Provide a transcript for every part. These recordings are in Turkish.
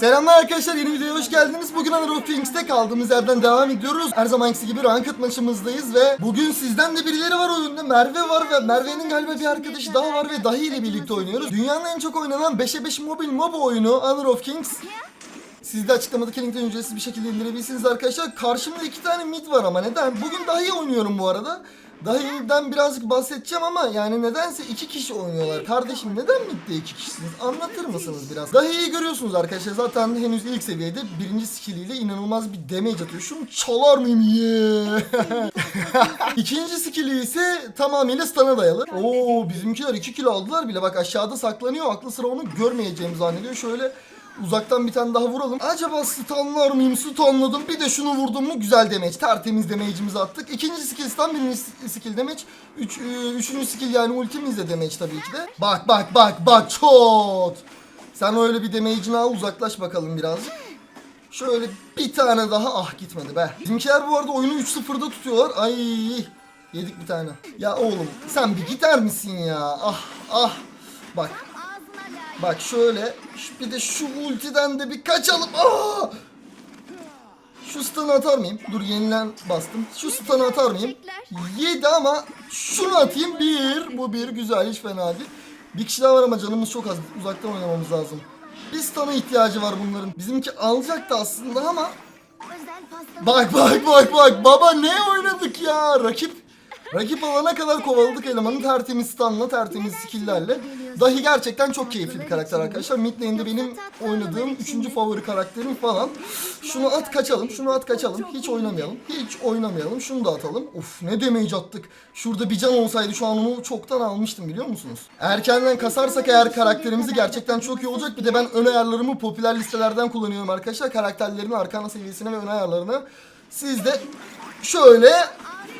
Selamlar arkadaşlar yeni videoya hoş geldiniz. Bugün Honor of Kings'te kaldığımız yerden devam ediyoruz. Her zamanki gibi ranked maçımızdayız ve bugün sizden de birileri var oyunda. Merve var ve Merve'nin galiba bir arkadaşı daha var ve Dahi ile birlikte oynuyoruz. Dünyanın en çok oynanan 5'e 5 mobil MOBA oyunu Honor of Kings. Siz de açıklamadaki linkten ücretsiz bir şekilde indirebilirsiniz arkadaşlar. Karşımda iki tane mid var ama neden? Bugün Dahi oynuyorum bu arada. Dahi'den birazcık bahsedeceğim ama yani nedense iki kişi oynuyorlar. Kardeşim neden midde iki kişisiniz? Anlatır mısınız biraz? Dahi'yi görüyorsunuz arkadaşlar. Zaten henüz ilk seviyede birinci skilliyle inanılmaz bir damage atıyor. Şunu çalar mıyım? Yeah. İkinci skilli ise tamamıyla stun'a dayalı. Oo bizimkiler 2 kilo aldılar bile. Bak aşağıda saklanıyor. Aklı sıra onu görmeyeceğimi zannediyor. Şöyle Uzaktan bir tane daha vuralım. Acaba stunlar mıyım? Stunladım. Bir de şunu vurdum mu güzel damage. Tertemiz damage'imizi attık. İkinci skill stun, birinci skill damage. Üç, e, üçüncü skill yani ultimiz de damage tabii ki de. Bak bak bak bak çot. Sen öyle bir damage'ini al uzaklaş bakalım birazcık. Şöyle bir tane daha ah gitmedi be. Bizimkiler bu arada oyunu 3-0'da tutuyorlar. Ay yedik bir tane. Ya oğlum sen bir gider misin ya? Ah ah. Bak Bak şöyle bir de şu ultiden de bir kaçalım. Aa! Şu stun'ı atar mıyım? Dur yenilen bastım. Şu stun'ı atar mıyım? 7 ama şunu atayım. Bir. Bu bir. Güzel. Hiç fena değil. Bir kişi daha var ama canımız çok az. Uzaktan oynamamız lazım. Bir stun'a ihtiyacı var bunların. Bizimki alacaktı aslında ama Bak bak bak bak baba ne oynadık ya rakip Rakip alana kadar kovaladık elemanı tertemiz stunla tertemiz skill'lerle. Dahi gerçekten çok keyifli bir karakter arkadaşlar. Mid lane'de benim oynadığım 3. favori karakterim falan. Şunu at kaçalım, şunu at kaçalım. Hiç oynamayalım, hiç oynamayalım. Şunu da atalım. Of ne damage attık. Şurada bir can olsaydı şu an onu çoktan almıştım biliyor musunuz? Erkenden kasarsak eğer karakterimizi gerçekten çok iyi olacak. Bir de ben ön ayarlarımı popüler listelerden kullanıyorum arkadaşlar. Karakterlerin arkana seviyesine ve ön ayarlarına. Siz de şöyle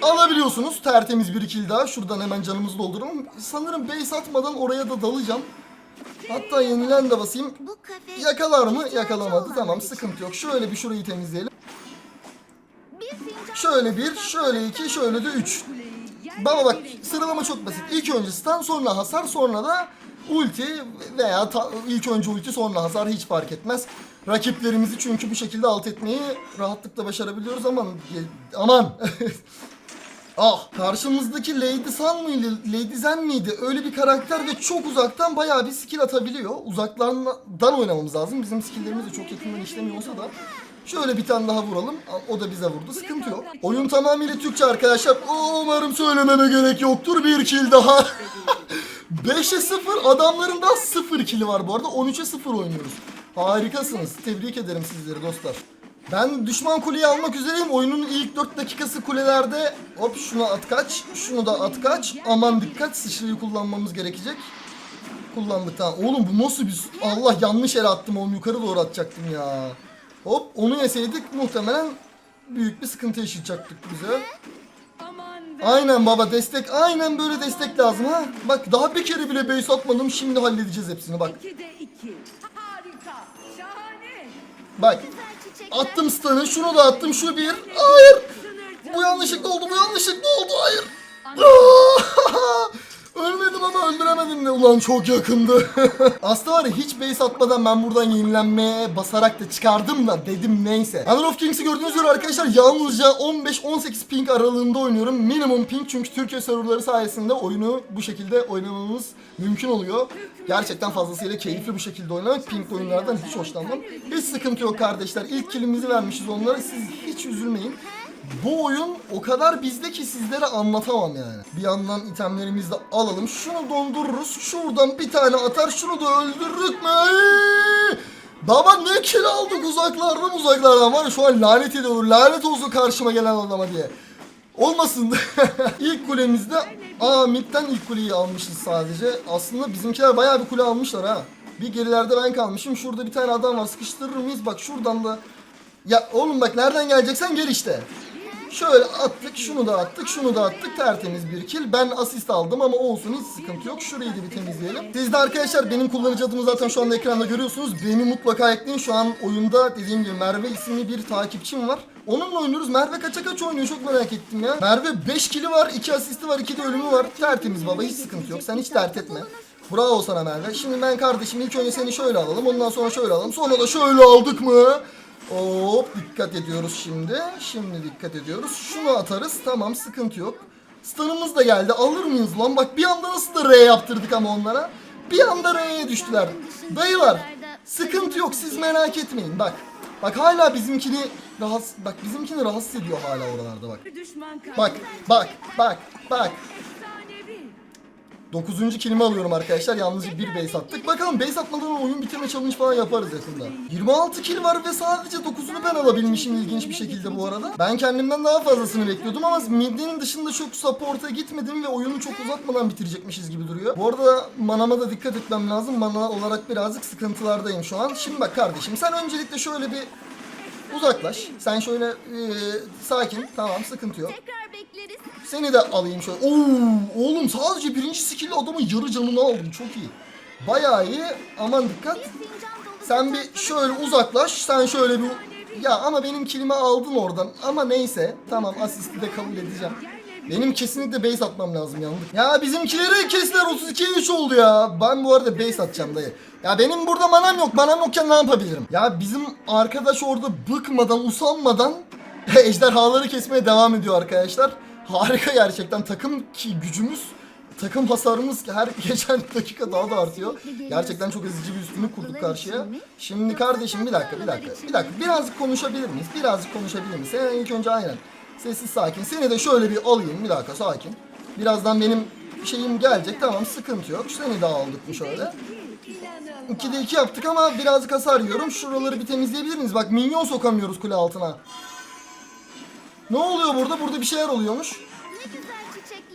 alabiliyorsunuz. Tertemiz bir kill daha. Şuradan hemen canımızı dolduralım. Sanırım base atmadan oraya da dalacağım. Hatta yenilen de basayım. Yakalar mı? Yakalamadı. Tamam sıkıntı yok. Şöyle bir şurayı temizleyelim. Şöyle bir, şöyle iki, şöyle de üç. Baba bak sıralama çok basit. İlk önce stun sonra hasar sonra da ulti veya ilk önce ulti sonra hasar hiç fark etmez. Rakiplerimizi çünkü bu şekilde alt etmeyi rahatlıkla başarabiliyoruz aman aman. ah karşımızdaki Lady Sun mıydı? Lady Zen miydi? Öyle bir karakter ve çok uzaktan bayağı bir skill atabiliyor. Uzaklardan oynamamız lazım. Bizim skilllerimiz de çok yakından işlemiyor olsa da Şöyle bir tane daha vuralım. O da bize vurdu. Sıkıntı yok. Oyun tamamıyla Türkçe arkadaşlar. Umarım söylememe gerek yoktur. Bir kill daha. 5'e 0. Adamların da 0 kill'i var bu arada. 13'e 0 oynuyoruz. Harikasınız. Tebrik ederim sizleri dostlar. Ben düşman kuleyi almak üzereyim. Oyunun ilk 4 dakikası kulelerde. Hop şunu at kaç. Şunu da at kaç. Aman dikkat sıçrayı kullanmamız gerekecek. Kullandık tamam. Oğlum bu nasıl bir... Allah yanlış yere attım oğlum. Yukarı doğru atacaktım ya. Hop onu yeseydik muhtemelen büyük bir sıkıntı yaşayacaktık bize. Aynen baba destek aynen böyle destek lazım ha. Bak daha bir kere bile base atmadım şimdi halledeceğiz hepsini bak. 2'de 2. Harika. Şahane. Bak. Attım stun'ı şunu da attım şu bir. Hayır bu yanlışlıkla oldu bu yanlışlıkla oldu hayır. Aa! Ölmedim ama öldüremedim de ulan çok yakındı. Aslında var ya hiç base atmadan ben buradan yenilenmeye basarak da çıkardım da dedim neyse. Honor of Kings'i gördüğünüz üzere arkadaşlar yalnızca 15-18 ping aralığında oynuyorum. Minimum ping çünkü Türkiye serverları sayesinde oyunu bu şekilde oynamamız mümkün oluyor. Gerçekten fazlasıyla keyifli bu şekilde oynamak. Ping oyunlardan hiç hoşlanmam. Hiç sıkıntı yok kardeşler. İlk kilimizi vermişiz onlara. Siz hiç üzülmeyin. Bu oyun o kadar bizde ki sizlere anlatamam yani. Bir yandan itemlerimizi de alalım. Şunu dondururuz. Şuradan bir tane atar. Şunu da öldürürük mü? Baba ne kill aldık uzaklardan uzaklardan var ya şu an lanet ediyor. Lanet olsun karşıma gelen adama diye. Olmasın. ilk kulemizde aa midden ilk kuleyi almışız sadece. Aslında bizimkiler bayağı bir kule almışlar ha. Bir gerilerde ben kalmışım. Şurada bir tane adam var. Sıkıştırır mıyız? Bak şuradan da ya oğlum bak nereden geleceksen gel işte. Şöyle attık, şunu da attık, şunu da attık. Tertemiz bir kill. Ben asist aldım ama olsun hiç sıkıntı yok. Şurayı da bir temizleyelim. Siz de arkadaşlar benim kullanıcı adımı zaten şu anda ekranda görüyorsunuz. Beni mutlaka ekleyin. Şu an oyunda dediğim gibi Merve isimli bir takipçim var. Onunla oynuyoruz. Merve kaça kaç oynuyor çok merak ettim ya. Merve 5 kili var, 2 asisti var, 2 de ölümü var. Tertemiz baba hiç sıkıntı yok. Sen hiç dert etme. Bravo sana Merve. Şimdi ben kardeşim ilk önce seni şöyle alalım. Ondan sonra şöyle alalım. Sonra da şöyle aldık mı? Hop dikkat ediyoruz şimdi. Şimdi dikkat ediyoruz. Şunu atarız. Tamam sıkıntı yok. Stun'ımız da geldi. Alır mıyız lan? Bak bir anda nasıl da R yaptırdık ama onlara. Bir anda R'ye düştüler. Dayılar sıkıntı yok siz merak etmeyin. Bak. Bak hala bizimkini rahatsız bak bizimkini rahatsız ediyor hala oralarda bak. Bak bak bak bak. 9. kilimi alıyorum arkadaşlar. Yalnızca bir base attık. Bakalım base atmadan oyun bitirme challenge falan yaparız yakında. 26 kill var ve sadece 9'unu ben alabilmişim ilginç bir şekilde bu arada. Ben kendimden daha fazlasını bekliyordum ama mid'in dışında çok support'a gitmedim ve oyunu çok uzatmadan bitirecekmişiz gibi duruyor. Bu arada manama da dikkat etmem lazım. Mana olarak birazcık sıkıntılardayım şu an. Şimdi bak kardeşim sen öncelikle şöyle bir uzaklaş. Sen şöyle eee, sakin. Tamam sıkıntı yok. Seni de alayım şöyle. Oo, oğlum sadece birinci skill'le adamın yarı canını aldım. Çok iyi. Bayağı iyi. Aman dikkat. Sen bir şöyle uzaklaş. Sen şöyle bir... Ya ama benim kilimi aldın oradan. Ama neyse. Tamam asisti de kabul edeceğim. Benim kesinlikle base atmam lazım yandık. Ya bizimkileri kestiler 32'ye 3 oldu ya. Ben bu arada base atacağım dayı. Ya benim burada manam yok. Manam yokken ne yapabilirim? Ya bizim arkadaş orada bıkmadan, usanmadan ejderhaları kesmeye devam ediyor arkadaşlar. Harika gerçekten. Takım ki gücümüz Takım hasarımız her geçen dakika daha da artıyor. Gerçekten çok ezici bir üstünlük kurduk karşıya. Şimdi kardeşim bir dakika bir dakika. Bir dakika birazcık konuşabilir miyiz? Birazcık konuşabilir miyiz? Sen ilk önce aynen. Sessiz sakin. Seni de şöyle bir alayım bir dakika sakin. Birazdan benim şeyim gelecek tamam sıkıntı yok. Seni de aldık mı şöyle. İnanılmaz. 2'de 2 yaptık ama birazcık hasar yiyorum. Şuraları bir temizleyebilir miyiz? Bak minyon sokamıyoruz kule altına. Ne oluyor burada? Burada bir şeyler oluyormuş.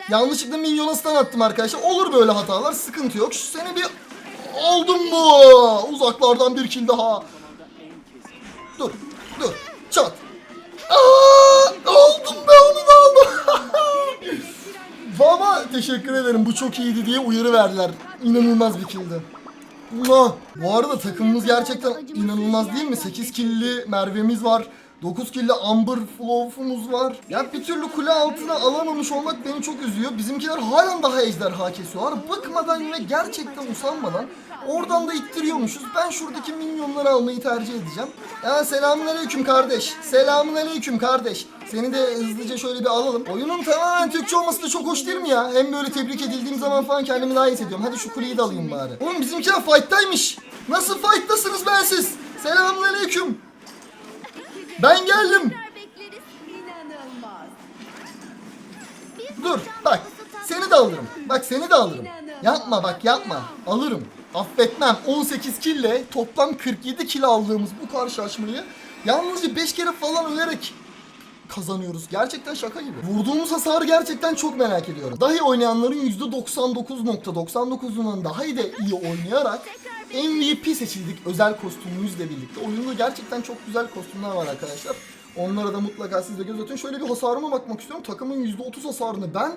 Yanlışlıkla minyona stun attım arkadaşlar. Olur böyle hatalar. Sıkıntı yok. Şu seni bir aldım mu? Uzaklardan bir kill daha. Dur. Dur. Çat. Aa, aldım be onu da aldım. Baba teşekkür ederim. Bu çok iyiydi diye uyarı verdiler. İnanılmaz bir killdi. Muah. Bu arada takımımız gerçekten inanılmaz değil mi? 8 killi Merve'miz var. 9 killi Amber Flow'umuz var. Ya bir türlü kule altına alamamış olmak beni çok üzüyor. Bizimkiler halen daha ejderha kesiyorlar. Bıkmadan ve gerçekten usanmadan oradan da ittiriyormuşuz. Ben şuradaki minyonları almayı tercih edeceğim. Ya selamun aleyküm kardeş. Selamun aleyküm kardeş. Seni de hızlıca şöyle bir alalım. Oyunun tamamen Türkçe olması da çok hoş değil mi ya? Hem böyle tebrik edildiğim zaman falan kendimi daha iyi hissediyorum. Hadi şu kuleyi de alayım bari. Oğlum bizimkiler fight'taymış. Nasıl fight'tasınız bensiz? Selamun aleyküm. Ben geldim. Bekleriz. İnanılmaz. Dur bak seni de alırım. Bak seni de alırım. Yapma bak yapma. Alırım. Affetmem. 18 kille toplam 47 kill aldığımız bu karşılaşmayı yalnızca 5 kere falan ölerek kazanıyoruz. Gerçekten şaka gibi. Vurduğumuz hasarı gerçekten çok merak ediyorum. Dahi oynayanların %99.99'undan daha iyi de iyi oynayarak MVP seçildik özel kostümümüzle birlikte. Oyunda gerçekten çok güzel kostümler var arkadaşlar. Onlara da mutlaka siz de göz atın. Şöyle bir hasarıma bakmak istiyorum. Takımın %30 hasarını ben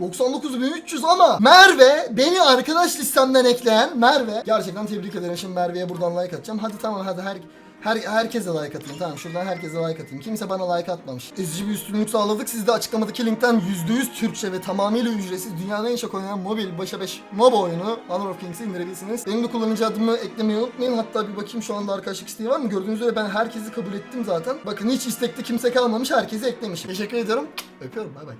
99.300 ama Merve beni arkadaş listemden ekleyen Merve. Gerçekten tebrik ederim. Şimdi Merve'ye buradan like atacağım. Hadi tamam hadi her her, herkese like atayım. Tamam şuradan herkese like atayım. Kimse bana like atmamış. Ezici bir üstünlük sağladık. Siz de açıklamadaki linkten %100 Türkçe ve tamamıyla ücretsiz dünyanın en çok oynanan mobil başa 5 MOBA oyunu Honor of Kings'i indirebilirsiniz. Benim de kullanıcı adımı eklemeyi unutmayın. Hatta bir bakayım şu anda arkadaşlık isteği var mı? Gördüğünüz üzere ben herkesi kabul ettim zaten. Bakın hiç istekte kimse kalmamış. Herkesi eklemişim. Teşekkür ediyorum. Öpüyorum. Bay bay.